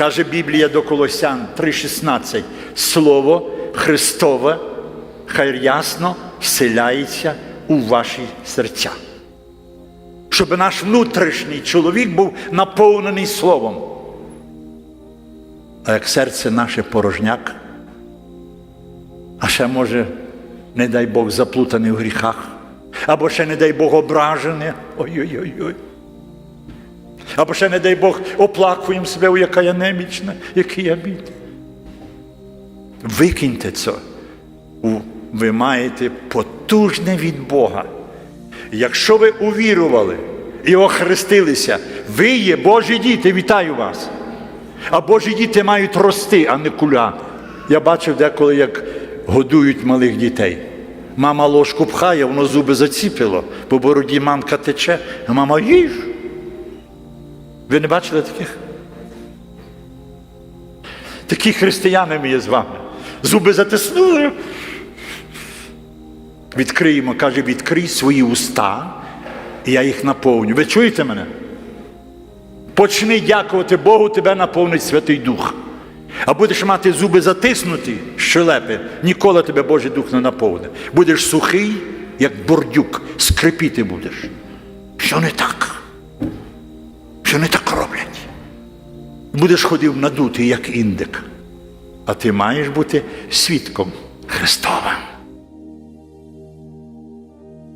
Каже Біблія до Колосян 3,16. Слово Христове хай ясно вселяється у ваші серця. Щоб наш внутрішній чоловік був наповнений Словом. А як серце наше порожняк, а ще може, не дай Бог, заплутаний в гріхах, або ще, не дай Бог, ображене. Ой-ой-ой. Або ще, не дай Бог, оплакуємо себе, «Ой, яка я немічна, який я бід. Викиньте це. Ви маєте потужне від Бога. Якщо ви увірували і охрестилися, ви є Божі діти, вітаю вас. А Божі діти мають рости, а не куля. Я бачив деколи, як годують малих дітей. Мама ложку пхає, воно зуби заціпило, по бороді мамка тече, а мама їж. Ви не бачили таких? Такі християни є з вами. Зуби затиснули. Відкриємо, каже, відкрий свої уста, і я їх наповню. Ви чуєте мене? Почни дякувати Богу, тебе наповнить Святий Дух. А будеш мати зуби затиснуті, щелепи, ніколи тебе Божий Дух не наповне. Будеш сухий, як бордюк, скрипіти будеш. Що не так? Будеш ходив надутий, як індик. А ти маєш бути свідком Христовим.